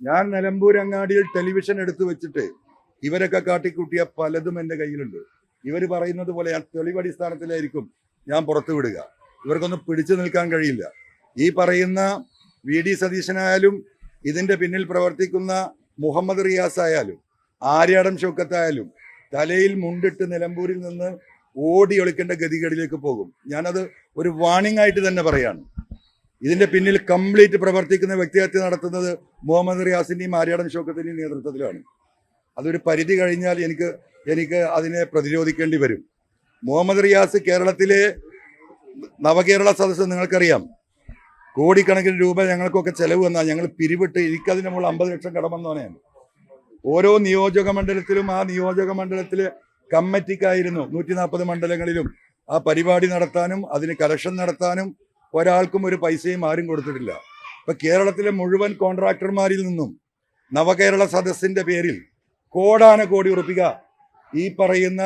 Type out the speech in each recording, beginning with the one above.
ഞാൻ നിലമ്പൂർ അങ്ങാടിയിൽ ടെലിവിഷൻ എടുത്തു വെച്ചിട്ട് ഇവരൊക്കെ കാട്ടിക്കൂട്ടിയ പലതും എന്റെ കയ്യിലുണ്ട്. ഇവർ പറയുന്നത് പോലെ ഞാൻ തെളിവടിസ്ഥാനത്തിലായിരിക്കും ഞാൻ പുറത്തു വിടുക. ഇവർക്കൊന്നും പിടിച്ചു നിൽക്കാൻ കഴിയില്ല. ഈ പറയുന്ന വി ഡി സതീശനായാലും ഇതിന്റെ പിന്നിൽ പ്രവർത്തിക്കുന്ന മുഹമ്മദ് റിയാസ് ആയാലും ആര്യാടം ഷൗക്കത്തായാലും തലയിൽ മുണ്ടിട്ട് നിലമ്പൂരിൽ നിന്ന് ഓടി ഒളിക്കേണ്ട ഗതികേടിലേക്ക് പോകും. ഞാനത് ഒരു വാണിംഗ് ആയിട്ട് തന്നെ പറയാണ്. ഇതിന്റെ പിന്നിൽ കംപ്ലീറ്റ് പ്രവർത്തിക്കുന്ന വ്യക്തിഹത്യ നടത്തുന്നത് മുഹമ്മദ് റിയാസിന്റെയും ആര്യാടൻ ഷോക്കത്തിന്റെയും നേതൃത്വത്തിലാണ്. അതൊരു പരിധി കഴിഞ്ഞാൽ എനിക്ക് എനിക്ക് അതിനെ പ്രതിരോധിക്കേണ്ടി വരും. മുഹമ്മദ് റിയാസ് കേരളത്തിലെ നവകേരള സദസ്സ് നിങ്ങൾക്കറിയാം. കോടിക്കണക്കിന് രൂപ ഞങ്ങൾക്കൊക്കെ ചെലവ് വന്നാൽ ഞങ്ങൾ പിരിവിട്ട് എനിക്കതിന് മുകളിൽ അമ്പത് ലക്ഷം കടമെന്നോനെയാണ് ഓരോ നിയോജക മണ്ഡലത്തിലും ആ നിയോജക മണ്ഡലത്തിലെ കമ്മിറ്റിക്കായിരുന്നു നൂറ്റി മണ്ഡലങ്ങളിലും ആ പരിപാടി നടത്താനും അതിന് കലക്ഷൻ നടത്താനും ഒരാൾക്കും ഒരു പൈസയും ആരും കൊടുത്തിട്ടില്ല. ഇപ്പൊ കേരളത്തിലെ മുഴുവൻ കോൺട്രാക്ടർമാരിൽ നിന്നും നവകേരള സദസ്സിന്റെ പേരിൽ കോടാന കോടി ഉറപ്പിക ഈ പറയുന്ന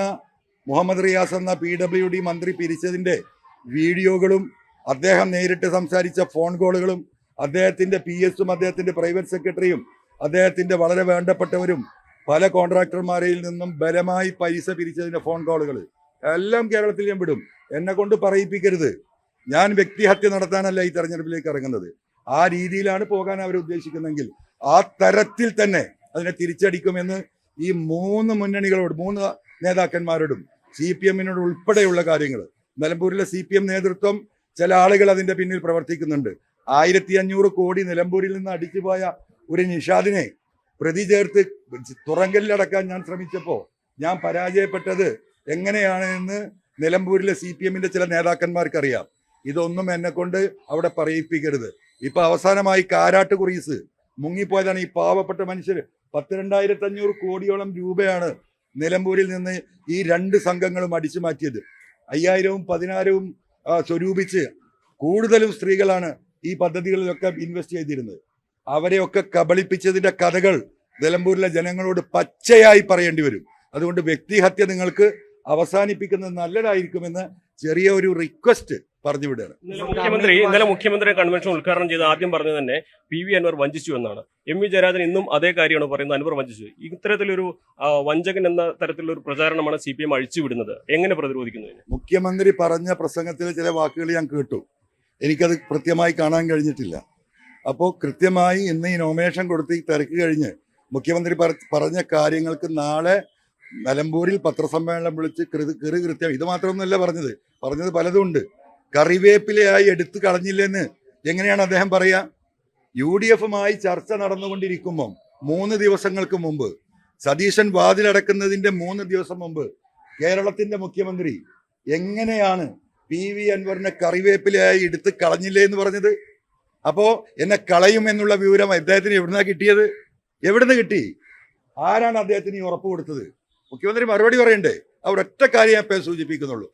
മുഹമ്മദ് റിയാസ് എന്ന പി ഡബ്ല്യു ഡി മന്ത്രി പിരിച്ചതിന്റെ വീഡിയോകളും അദ്ദേഹം നേരിട്ട് സംസാരിച്ച ഫോൺ കോളുകളും അദ്ദേഹത്തിന്റെ പി എസും അദ്ദേഹത്തിന്റെ പ്രൈവറ്റ് സെക്രട്ടറിയും അദ്ദേഹത്തിന്റെ വളരെ വേണ്ടപ്പെട്ടവരും പല കോൺട്രാക്ടർമാരിൽ നിന്നും ബലമായി പൈസ പിരിച്ചതിന്റെ ഫോൺ കോളുകൾ എല്ലാം കേരളത്തിൽ ഞാൻ വിടും. എന്നെ കൊണ്ട് പറയിപ്പിക്കരുത്. ഞാൻ വ്യക്തിഹത്യ നടത്താനല്ല ഈ തെരഞ്ഞെടുപ്പിലേക്ക് ഇറങ്ങുന്നത്. ആ രീതിയിലാണ് പോകാൻ അവർ ഉദ്ദേശിക്കുന്നതെങ്കിൽ ആ തരത്തിൽ തന്നെ അതിനെ തിരിച്ചടിക്കുമെന്ന് ഈ മൂന്ന് മുന്നണികളോട് മൂന്ന് നേതാക്കന്മാരോടും സി പി എമ്മിനോട് ഉൾപ്പെടെയുള്ള കാര്യങ്ങൾ നിലമ്പൂരിലെ സി പി എം നേതൃത്വം ചില ആളുകൾ അതിന്റെ പിന്നിൽ പ്രവർത്തിക്കുന്നുണ്ട്. ആയിരത്തി അഞ്ഞൂറ് കോടി നിലമ്പൂരിൽ നിന്ന് അടിച്ചുപോയ ഒരു നിഷാദിനെ പ്രതി ചേർത്ത് തുറങ്കലിലടക്കാൻ ഞാൻ ശ്രമിച്ചപ്പോൾ ഞാൻ പരാജയപ്പെട്ടത് എങ്ങനെയാണ് എന്ന് നിലമ്പൂരിലെ സി പി എമ്മിന്റെ ചില നേതാക്കന്മാർക്കറിയാം. ഇതൊന്നും എന്നെ കൊണ്ട് അവിടെ പറയിപ്പിക്കരുത്. ഇപ്പൊ അവസാനമായി കാരാട്ട് കുറീസ്. മുങ്ങിപ്പോയതാണ് ഈ പാവപ്പെട്ട മനുഷ്യർ. പത്തിരണ്ടായിരത്തി അഞ്ഞൂറ് കോടിയോളം രൂപയാണ് നിലമ്പൂരിൽ നിന്ന് ഈ രണ്ട് സംഘങ്ങളും അടിച്ചു മാറ്റിയത്. അയ്യായിരവും പതിനായിരവും സ്വരൂപിച്ച് കൂടുതലും സ്ത്രീകളാണ് ഈ പദ്ധതികളിലൊക്കെ ഇൻവെസ്റ്റ് ചെയ്തിരുന്നത്. അവരെയൊക്കെ കബളിപ്പിച്ചതിന്റെ കഥകൾ നിലമ്പൂരിലെ ജനങ്ങളോട് പച്ചയായി പറയേണ്ടി വരും. അതുകൊണ്ട് വ്യക്തിഹത്യ നിങ്ങൾക്ക് അവസാനിപ്പിക്കുന്നത് നല്ലതായിരിക്കുമെന്ന് ചെറിയ ഒരു റിക്വസ്റ്റ് പറഞ്ഞു വിടുകയാണ് മുഖ്യമന്ത്രി ഇന്നലെ മുഖ്യമന്ത്രി കൺവെൻഷൻ ഉദ്ഘാടനം ചെയ്ത് ആദ്യം പറഞ്ഞത് തന്നെ പി വി അൻവർ വഞ്ചിച്ചു എന്നാണ്. എം വി ജയരാജൻ ഇന്നും അതേ കാര്യമാണ് പറയുന്നത്. അൻവർ വഞ്ചിച്ചു. ഇത്തരത്തിലൊരു വഞ്ചകൻ എന്ന തരത്തിലുള്ള ഒരു പ്രചാരണമാണ് സി പി എം അഴിച്ചുവിടുന്നത്. എങ്ങനെ പ്രതിരോധിക്കുന്നത് മുഖ്യമന്ത്രി പറഞ്ഞ പ്രസംഗത്തിലെ ചില വാക്കുകൾ ഞാൻ കേട്ടു. എനിക്കത് കൃത്യമായി കാണാൻ കഴിഞ്ഞിട്ടില്ല. അപ്പോൾ കൃത്യമായി ഇന്ന് ഈ നോമിനേഷൻ കൊടുത്ത് ഈ തിരക്ക് കഴിഞ്ഞ് മുഖ്യമന്ത്രി പറഞ്ഞ കാര്യങ്ങൾക്ക് നാളെ നിലമ്പൂരിൽ പത്രസമ്മേളനം വിളിച്ച് കൃതി കൃതി കൃത്യം. ഇത് മാത്രമൊന്നുമല്ല പറഞ്ഞത്. പറഞ്ഞത് പലതും ഉണ്ട്. കറിവേപ്പിലയായി എടുത്തു കളഞ്ഞില്ലെന്ന് എങ്ങനെയാണ് അദ്ദേഹം പറയാ? യു ഡി എഫുമായി ചർച്ച നടന്നുകൊണ്ടിരിക്കുമ്പം മൂന്ന് ദിവസങ്ങൾക്ക് മുമ്പ് സതീശൻ വാതിലടക്കുന്നതിന്റെ മൂന്ന് ദിവസം മുമ്പ് കേരളത്തിന്റെ മുഖ്യമന്ത്രി എങ്ങനെയാണ് പി വി അൻവറിനെ കറിവേപ്പിലയായി എടുത്ത് കളഞ്ഞില്ലേ എന്ന് പറഞ്ഞത്? അപ്പോൾ എന്നെ കളയും എന്നുള്ള വിവരം അദ്ദേഹത്തിന് എവിടുന്നാ കിട്ടിയത്? എവിടുന്ന് കിട്ടി? ആരാണ് അദ്ദേഹത്തിന് ഈ ഉറപ്പ് കൊടുത്തത്? മുഖ്യമന്ത്രി മറുപടി പറയണ്ടേ? അവർ ഒറ്റ കാര്യം ഞാൻ സൂചിപ്പിക്കുന്നുള്ളൂ.